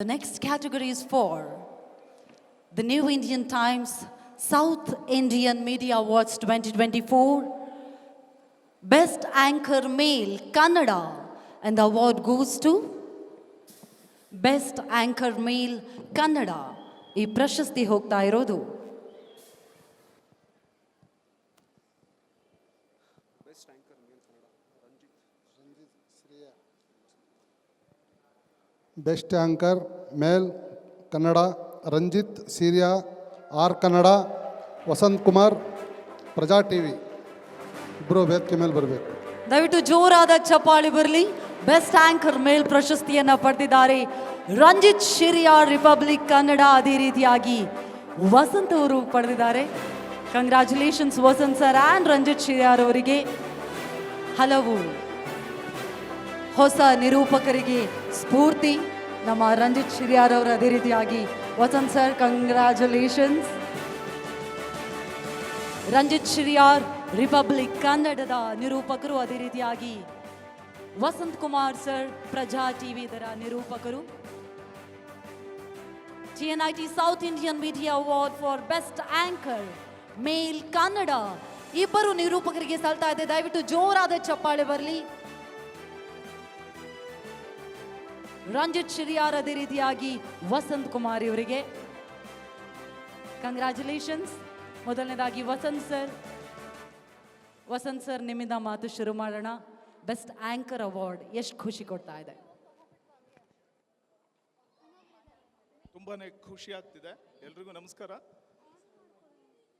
The next category is for the New Indian Times South Indian Media Awards 2024 Best Anchor Male Kannada and the award goes to Best Anchor Male Kannada ಈ ಪ್ರಶಸ್ತಿ ಹೋಗ್ತಾ ಇರೋದು best anchor male, Kannada, Ranjith, Shiriya, R Kannada, Vasanth Kumar, Praja T V ಇಬ್ಬರು ವೇದಿಕೆ ಮೇಲೆ ಬರಬೇಕು. ದಯವಿಟ್ಟು ಜೋರಾದ ಚಪ್ಪಾಳಿ ಬರಲಿ. ಬೆಸ್ಟ್ ಆಂಕರ್ ಮೇಲ್ ಪ್ರಶಸ್ತಿಯನ್ನು ಪಡೆದಿದ್ದಾರೆ. ರಂಜಿತ್ ಶಿರಿಯಾ ರಿಪಬ್ಲಿಕ್ ಕನ್ನಡ ಅದೇ ರೀತಿಯಾಗಿ ವಸಂತ್ ಅವರು ಪಡೆದಿದ್ದಾರೆ. Congratulations Vasanth sir and Ranjith Shiriyar ಅವರಿಗೆ ಹಲವು ಹೊಸ ನಿರೂಪಕರಿಗೆ ಸ್ಫೂರ್ತಿ. ನಮ್ಮ ರಂಜಿತ್ ಶಿರಿಯಾರ್ ಅವರು ಅದೇ ರೀತಿಯಾಗಿ Vasanth sir congratulations Ranjith Shriyar republic ಕನ್ನಡದ ನಿರೂಪಕರು ಅದೇ ರೀತಿಯಾಗಿ. ವಸಂತ್ ಕುಮಾರ್ ಸರ್, ಪ್ರಜಾ ಟಿವಿ ದರ ನಿರೂಪಕರು. T south Indian media award for best anchor male Kannada ಇಬ್ಬರು ನಿರೂಪಕರಿಗೆ ಸಲ್ತಾ ಇದೆ. ದಯವಿಟ್ಟು ಜೋರಾದ ಚಪ್ಪಾಳೆ ಬರಲಿ. ರಂಜಿತ್ ಶಿರಿಯಾರ್ ಅದೇ ರೀತಿಯಾಗಿ ವಸಂತ್ ಕುಮಾರ್ ಇವರಿಗೆ ಕಂಗ್ರ್ಯಾಚುಲೇಷನ್ಸ್ ಮೊದಲನೇದಾಗಿ ವಸಂತ್ ಸರ್ ವಸಂತ್ ಸರ್ ನಿಮ್ಮಿಂದ ಮಾತು ಶುರು ಮಾಡೋಣ. ಬೆಸ್ಟ್ ಆಂಕರ್ ಅವಾರ್ಡ್ ಎಷ್ಟು ಖುಷಿ ಕೊಡ್ತಾ ಇದೆ? ತುಂಬಾ ಖುಷಿ ಆಗ್ತಿದೆ. ಎಲ್ರಿಗೂ ನಮಸ್ಕಾರ.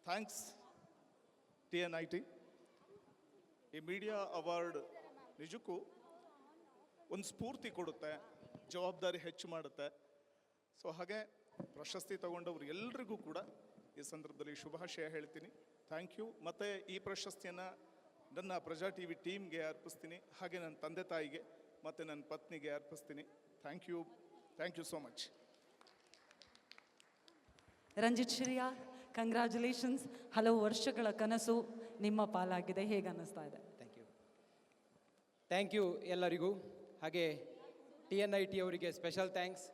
Thanks T N I T ಈ ಮೀಡಿಯಾ ಅವಾರ್ಡ್ ನಿಜಕ್ಕೂ ಒಂದು ಸ್ಫೂರ್ತಿ ಕೊಡುತ್ತೆ. ಜವಾಬ್ದಾರಿ ಹೆಚ್ಚು ಮಾಡುತ್ತೆ. ಸೊ ಹಾಗೆ ಪ್ರಶಸ್ತಿ ತಗೊಂಡವ್ರು ಎಲ್ರಿಗೂ ಕೂಡ ಈ ಸಂದರ್ಭದಲ್ಲಿ ಶುಭಾಶಯ ಹೇಳ್ತೀನಿ. ಥ್ಯಾಂಕ್ ಯು ಮತ್ತು ಈ ಪ್ರಶಸ್ತಿಯನ್ನು ನನ್ನ ಪ್ರಜಾ ಟಿ ವಿ ಟೀಮ್ಗೆ ಅರ್ಪಿಸ್ತೀನಿ. ಹಾಗೆ ನನ್ನ ತಂದೆ ತಾಯಿಗೆ ಮತ್ತು ನನ್ನ ಪತ್ನಿಗೆ ಅರ್ಪಿಸ್ತೀನಿ. Thank you thank you so much Ranjith Shriya congratulations ಹಲವು ವರ್ಷಗಳ ಕನಸು ನಿಮ್ಮ ಪಾಲಾಗಿದೆ. ಹೇಗೆ ಅನ್ನಿಸ್ತಾ ಇದೆ? ಥ್ಯಾಂಕ್ ಯು ಥ್ಯಾಂಕ್ ಯು ಎಲ್ಲರಿಗೂ. ಹಾಗೆ ಟಿ ಎನ್ ಐ ಟಿ ಅವರಿಗೆ ಸ್ಪೆಷಲ್ ಥ್ಯಾಂಕ್ಸ್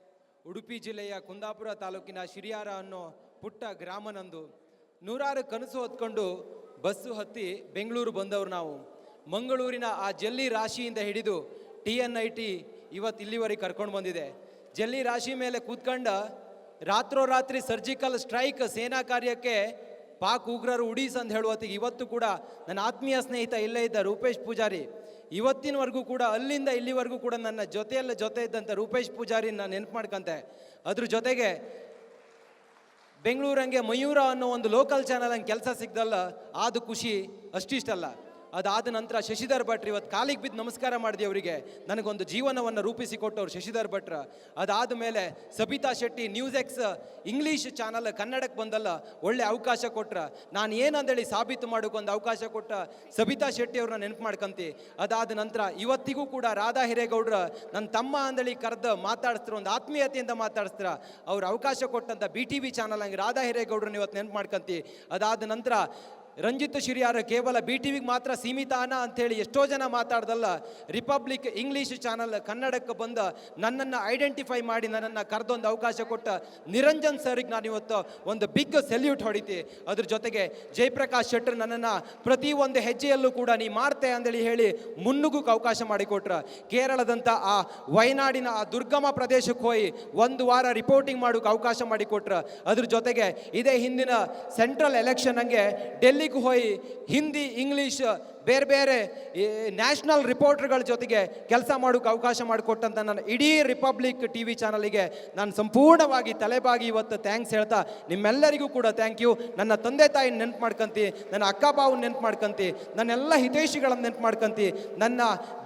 ಉಡುಪಿ ಜಿಲ್ಲೆಯ ಕುಂದಾಪುರ ತಾಲೂಕಿನ ಶಿರಿಯಾರ ಅನ್ನೋ ಪುಟ್ಟ ಗ್ರಾಮನಂದು ನೂರಾರು ಕನಸು ಹೊತ್ಕೊಂಡು ಬಸ್ಸು ಹತ್ತಿ ಬೆಂಗಳೂರು ಬಂದವರು ನಾವು. ಮಂಗಳೂರಿನ ಆ ಜಲ್ಲಿ ರಾಶಿಯಿಂದ ಹಿಡಿದು ಟಿ ಎನ್ ಐ ಟಿ ಇವತ್ತು ಇಲ್ಲಿವರೆಗೆ ಕರ್ಕೊಂಡು ಬಂದಿದೆ. ಜಲ್ಲಿ ರಾಶಿ ಮೇಲೆ ಕೂತ್ಕೊಂಡ ರಾತ್ರೋರಾತ್ರಿ ಸರ್ಜಿಕಲ್ ಸ್ಟ್ರೈಕ್ ಸೇನಾ ಕಾರ್ಯಕ್ಕೆ ಪಾಕ್ ಉಗ್ರರು ಉಡೀಸ್ ಅಂತ ಹೇಳುವತ್ತಿಗೆ ಇವತ್ತು ಕೂಡ ನನ್ನ ಆತ್ಮೀಯ ಸ್ನೇಹಿತ ಇಲ್ಲೇ ಇದ್ದ ರೂಪೇಶ್ ಪೂಜಾರಿ, ಇವತ್ತಿನವರೆಗೂ ಕೂಡ ಅಲ್ಲಿಂದ ಇಲ್ಲಿವರೆಗೂ ಕೂಡ ನನ್ನ ಜೊತೆಯಲ್ಲ ಜೊತೆ ಇದ್ದಂಥ ರೂಪೇಶ್ ಪೂಜಾರಿ ನಾನು ನೆನಪು ಮಾಡ್ಕೊಂತೆ. ಅದ್ರ ಜೊತೆಗೆ ಬೆಂಗಳೂರಂಗೆ ಮಯೂರ ಅನ್ನೋ ಒಂದು ಲೋಕಲ್ ಚಾನಲ್ ಹಂಗೆ ಕೆಲಸ ಸಿಗ್ದಲ್ಲ ಅದು ಖುಷಿ ಅಷ್ಟಿಷ್ಟಲ್ಲ. ಅದಾದ ನಂತರ ಶಶಿಧರ್ ಭಟ್ರು ಇವತ್ತು ಕಾಲಿಗೆ ಬಿದ್ದು ನಮಸ್ಕಾರ ಮಾಡಿದೆ ಅವರಿಗೆ. ನನಗೊಂದು ಜೀವನವನ್ನು ರೂಪಿಸಿಕೊಟ್ಟವ್ರು ಶಶಿಧರ್ ಭಟ್ರ. ಅದಾದ ಮೇಲೆ Sabitha Shetty news X English channel ಕನ್ನಡಕ್ಕೆ ಬಂದಲ್ಲ, ಒಳ್ಳೆ ಅವಕಾಶ ಕೊಟ್ರ. ನಾನು ಏನಂದೇಳಿ ಸಾಬೀತು ಮಾಡೋಕೆ ಒಂದು ಅವಕಾಶ ಕೊಟ್ಟ ಸಬಿತಾ ಶೆಟ್ಟಿ ಅವ್ರನ್ನ ನೆನಪು ಮಾಡ್ಕೊಂತಿ. ಅದಾದ ನಂತರ ಇವತ್ತಿಗೂ ಕೂಡ ರಾಧಾ ಹಿರೇಗೌಡ್ರ ನನ್ನ ತಮ್ಮ ಅಂದೇಳಿ ಕರೆದು ಮಾತಾಡಿಸ್ತಾರೆ ಒಂದು ಆತ್ಮೀಯತೆಯಿಂದ ಮಾತಾಡಿಸ್ತಾರ. ಅವ್ರು ಅವಕಾಶ ಕೊಟ್ಟಂಥ ಬಿ ಟಿ ವಿ ಚಾನಲ್ ಹಂಗೆ ರಾಧಾ ಹಿರೇಗೌಡ್ರನ್ನ ಇವತ್ತು ನೆನಪು ಮಾಡ್ಕಂತಿ. ಅದಾದ ನಂತರ ರಂಜಿತ್ ಶಿರಿಯಾರ ಕೇವಲ ಬಿ ಟಿ ವಿಗೆ ಮಾತ್ರ ಸೀಮಿತಾನ ಅಂಥೇಳಿ ಎಷ್ಟೋ ಜನ ಮಾತಾಡ್ದಲ್ಲ ರಿಪಬ್ಲಿಕ್ ಇಂಗ್ಲೀಷ್ ಚಾನಲ್ ಕನ್ನಡಕ್ಕೆ ಬಂದ ನನ್ನನ್ನು ಐಡೆಂಟಿಫೈ ಮಾಡಿ ನನ್ನನ್ನು ಕರೆದೊಂದು ಅವಕಾಶ ಕೊಟ್ಟ ನಿರಂಜನ್ ಸರ್ಗೆ ನಾನು ಇವತ್ತು ಒಂದು ಬಿಗ್ ಸೆಲ್ಯೂಟ್ ಹೊಡಿತಿ. ಅದ್ರ ಜೊತೆಗೆ ಜಯಪ್ರಕಾಶ್ ಶೆಟ್ಟರ್ ನನ್ನನ್ನು ಒಂದು ಹೆಜ್ಜೆಯಲ್ಲೂ ಕೂಡ ನೀ ಮಾಡ್ತೆ ಅಂದೇಳಿ ಹೇಳಿ ಮುನ್ನುಗ್ಗಕ್ಕೆ ಅವಕಾಶ ಮಾಡಿಕೊಟ್ರ ಕೇರಳದಂಥ ಆ ವಯನಾಡಿನ ಆ ದುರ್ಗಮ ಪ್ರದೇಶಕ್ಕೆ ಹೋಗಿ ಒಂದು ವಾರ ರಿಪೋರ್ಟಿಂಗ್ ಮಾಡೋಕೆ ಅವಕಾಶ ಮಾಡಿಕೊಟ್ರ ಅದ್ರ ಜೊತೆಗೆ ಇದೇ ಹಿಂದಿನ ಸೆಂಟ್ರಲ್ ಎಲೆಕ್ಷನ್ ಹಂಗೆ ಡೆಲ್ಲಿಗೆ ಹೋಗಿ ಹಿಂದಿ ಇಂಗ್ಲೀಷ್ ಬೇರೆ ಬೇರೆ ನ್ಯಾಷನಲ್ ರಿಪೋರ್ಟರ್ಗಳ ಜೊತೆಗೆ ಕೆಲಸ ಮಾಡೋಕ್ಕೆ ಅವಕಾಶ ಮಾಡಿಕೊಟ್ಟಂಥ ನನ್ನ ಇಡೀ ರಿಪಬ್ಲಿಕ್ ಟಿ ವಿ ಚಾನಲಿಗೆ ನಾನು ಸಂಪೂರ್ಣವಾಗಿ ತಲೆಬಾಗಿ ಇವತ್ತು ಥ್ಯಾಂಕ್ಸ್ ಹೇಳ್ತಾ ನಿಮ್ಮೆಲ್ಲರಿಗೂ ಕೂಡ ಥ್ಯಾಂಕ್ ಯು ನನ್ನ ತಂದೆ ತಾಯಿ ನೆನ್ಪು ಮಾಡ್ಕಂತಿ, ನನ್ನ ಅಕ್ಕ ಬಾವು ನೆನ್ಪು ಮಾಡ್ಕೊಂತಿ, ನನ್ನೆಲ್ಲ ಹಿತೈಷಿಗಳನ್ನು ನೆನ್ಪು ಮಾಡ್ಕಂತಿ, ನನ್ನ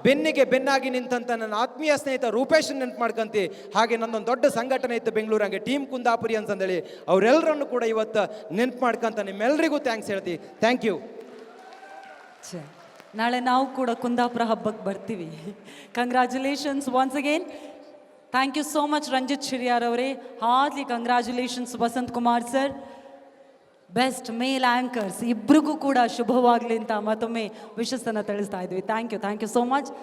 ಬೆನ್ನಿಗೆ ಬೆನ್ನಾಗಿ ನಿಂತಂಥ ನನ್ನ ಆತ್ಮೀಯ ಸ್ನೇಹಿತ ರೂಪೇಶ್ ನೆನ್ಪು ಮಾಡ್ಕಂತಿ, ಹಾಗೆ ನನ್ನೊಂದು ದೊಡ್ಡ ಸಂಘಟನೆ ಇತ್ತು ಬೆಂಗಳೂರು, ಹಂಗೆ ಟೀಮ್ ಕುಂದಾಪುರಿ ಅಂತಂದೇಳಿ ಅವರೆಲ್ಲರನ್ನು ಕೂಡ ಇವತ್ತು ನೆನ್ಪು ಮಾಡ್ಕಂತ ನಿಮ್ಮೆಲ್ಲರಿಗೂ ಥ್ಯಾಂಕ್ಸ್ ಹೇಳ್ತಿ. ಥ್ಯಾಂಕ್ ಯು ಛೆ, ನಾಳೆ ನಾವು ಕೂಡ ಕುಂದಾಪುರ ಹಬ್ಬಕ್ಕೆ ಬರ್ತೀವಿ. Congratulations once again thank you so much Ranjith Shiriyar ಅವರೇ. ಹಾರ್ಲಿ congratulations Vasanth Kumar sir. Best male anchors ಇಬ್ರಿಗೂ ಕೂಡ ಶುಭವಾಗಲಿ ಅಂತ ಮತ್ತೊಮ್ಮೆ ವಿಶಸ್ಸನ್ನು ತಿಳಿಸ್ತಾ ಇದ್ವಿ. Thank you thank you so much